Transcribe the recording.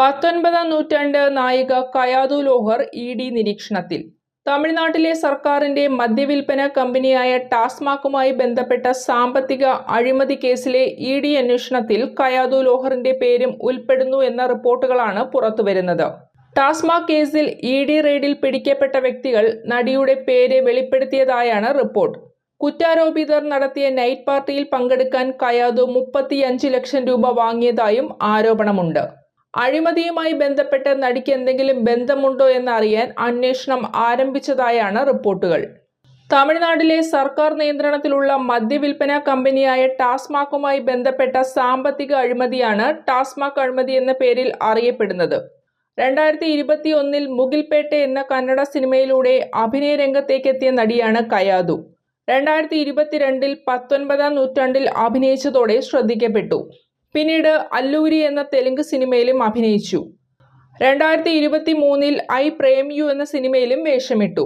പത്തൊൻപതാം നൂറ്റാണ്ട് നായിക കയാതു ലോഹർ ഇ ഡി നിരീക്ഷണത്തിൽ. തമിഴ്നാട്ടിലെ സർക്കാരിന്റെ മദ്യവിൽപ്പന കമ്പനിയായ ടാസ്മാക്കുമായി ബന്ധപ്പെട്ട സാമ്പത്തിക അഴിമതി കേസിലെ ഇ ഡി അന്വേഷണത്തിൽ കയാതു ലോഹറിന്റെ പേരും ഉൾപ്പെടുന്നു എന്ന റിപ്പോർട്ടുകളാണ് പുറത്തുവരുന്നത്. ടാസ്മാക് കേസിൽ ഇ ഡി റെയ്ഡിൽ പിടിക്കപ്പെട്ട വ്യക്തികൾ നടിയുടെ പേര് വെളിപ്പെടുത്തിയതായാണ് റിപ്പോർട്ട്. കുറ്റാരോപിതർ നടത്തിയ നൈറ്റ് പാർട്ടിയിൽ പങ്കെടുക്കാൻ കയാതു മുപ്പത്തിയഞ്ച് ലക്ഷം രൂപ വാങ്ങിയതായും ആരോപണമുണ്ട്. അഴിമതിയുമായി ബന്ധപ്പെട്ട് നടിക്ക് എന്തെങ്കിലും ബന്ധമുണ്ടോ എന്നറിയാൻ അന്വേഷണം ആരംഭിച്ചതായാണ് റിപ്പോർട്ടുകൾ. തമിഴ്നാട്ടിലെ സർക്കാർ നിയന്ത്രണത്തിലുള്ള മദ്യവിൽപ്പന കമ്പനിയായ ടാസ്മാക്കുമായി ബന്ധപ്പെട്ട സാമ്പത്തിക അഴിമതിയാണ് ടാസ്മാക് അഴിമതി എന്ന പേരിൽ അറിയപ്പെടുന്നത്. രണ്ടായിരത്തി ഇരുപത്തി ഒന്നിൽ മുകിൽപേട്ട എന്ന കന്നഡ സിനിമയിലൂടെ അഭിനയ രംഗത്തേക്കെത്തിയ നടിയാണ് കയാദു രണ്ടായിരത്തി ഇരുപത്തിരണ്ടിൽ പത്തൊൻപതാം നൂറ്റാണ്ടിൽ അഭിനയിച്ചതോടെ ശ്രദ്ധിക്കപ്പെട്ടു. പിന്നീട് അല്ലൂരി എന്ന തെലുങ്ക് സിനിമയിലും അഭിനയിച്ചു. രണ്ടായിരത്തി ഇരുപത്തി മൂന്നിൽ ഐ പ്രേം യു എന്ന സിനിമയിലും വേഷമിട്ടു.